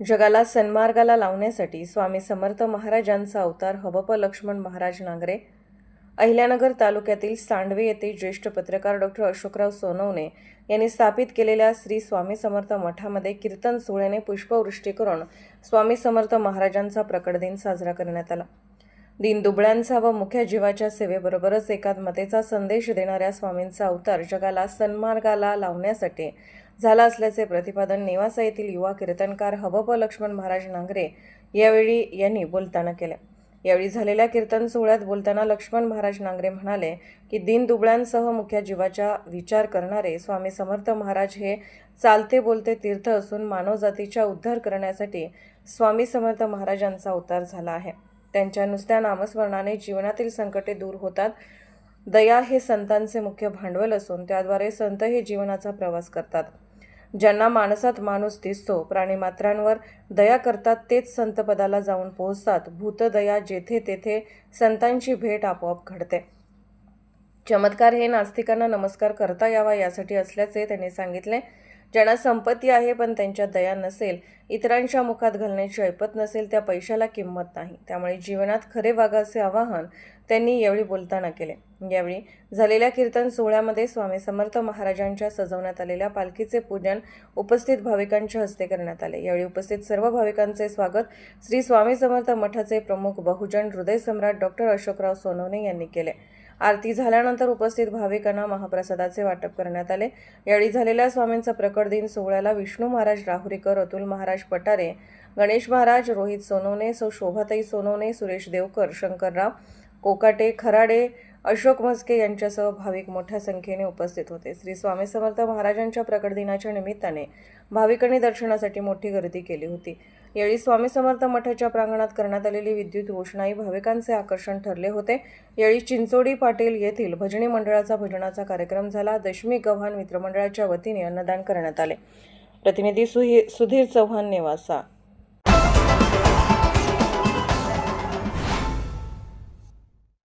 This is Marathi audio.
जगाला सन्मार्गाला लावण्यासाठी स्वामी समर्थ महाराजांचा अवतार हबप लक्ष्मण महाराज नांगरे अहिल्यानगर तालुक्यातील सांडवे येथे ज्येष्ठ पत्रकार डॉक्टर अशोकराव सोनवणे यांनी स्थापित केलेल्या श्री स्वामी समर्थ मठामध्ये कीर्तन सोहळ्याने पुष्पवृष्टी करून स्वामी समर्थ महाराजांचा प्रकट दिन साजरा करण्यात आला. दीनदुबळ्यांचा व मुख्य जीवाच्या सेवेबरोबरच एकात्मतेचा संदेश देणाऱ्या स्वामींचा अवतार जगाला सन्मार्गाला लावण्यासाठी झाला असल्याचे प्रतिपादन नेवासा येथील युवा कीर्तनकार हबप लक्ष्मण महाराज नांगरे यावेळी यांनी बोलताना केले. यावेळी झालेल्या कीर्तन सोहळ्यात बोलताना लक्ष्मण महाराज नांगरे म्हणाले की दीनदुबळ्यांसह मुख्य जीवाचा विचार करणारे स्वामी समर्थ महाराज हे चालते बोलते तीर्थ असून मानवजातीचा उद्धार करण्यासाठी स्वामी समर्थ महाराजांचा अवतार झाला आहे. त्यांच्या नुसत्या नामस्मरणाने जीवनातील संकटे दूर होतात. दया हे संतांचे मुख्य भांडवल असून त्याद्वारे संत हे जीवनाचा प्रवास करतात. ज्यांना माणसात माणूस दिसतो प्राणीमात्रांवर दया करतात तेच संतपदाला जाऊन पोहोचतात. भूतदया जेथे तेथे संतांची भेट आपोआप घडते. चमत्कार हे नास्तिकांना नमस्कार करता यावा यासाठी असल्याचे त्यांनी सांगितले. ज्यांना संपत्ती आहे पण त्यांच्या दया नसेल इतरांच्या मुखात घालण्याची ऐपत नसेल त्या पैशाला किंमत नाही. त्यामुळे जीवनात खरे वागाचे आवाहन त्यांनी यावेळी बोलताना केले. यावेळी झालेल्या कीर्तन सोहळ्यामध्ये स्वामी समर्थ महाराजांच्या सजवण्यात आलेल्या पालखीचे पूजन उपस्थित भाविकांच्या हस्ते करण्यात आले. यावेळी उपस्थित सर्व भाविकांचे स्वागत श्री स्वामी समर्थ मठाचे प्रमुख बहुजन हृदय सम्राट डॉक्टर अशोकराव सोनवणे यांनी केले. आरती झाल्यानंतर उपस्थित भाविकांना महाप्रसादाचे वाटप करण्यात आले. यावेळी झालेल्या स्वामींचा प्रकट दिन सोहळ्याला विष्णू महाराज राहुरीकर अतुल महाराज पटारे गणेश महाराज रोहित सोनवणे सो शोभाताई सोनवणे सुरेश देवकर शंकरराव कोकाटे खराडे अशोक मस्के यांच्यासह भाविक मोठ्या संख्येने उपस्थित होते. श्री स्वामी समर्थ महाराजांच्या प्रकट दिनाच्या निमित्ताने भाविकांनी दर्शनासाठी मोठी गर्दी केली होती. यावेळी स्वामी समर्थ मठाच्या प्रांगणात करण्यात आलेली विद्युत घोषणाही भाविकांचे आकर्षण ठरले होते. यावेळी चिंचोडी पाटील येथील भजनी मंडळाचा भजनाचा कार्यक्रम झाला. दशमी गव्हाण मित्रमंडळाच्या वतीने अन्नदान करण्यात आले. प्रतिनिधी सुधीर चव्हाण नेवासा.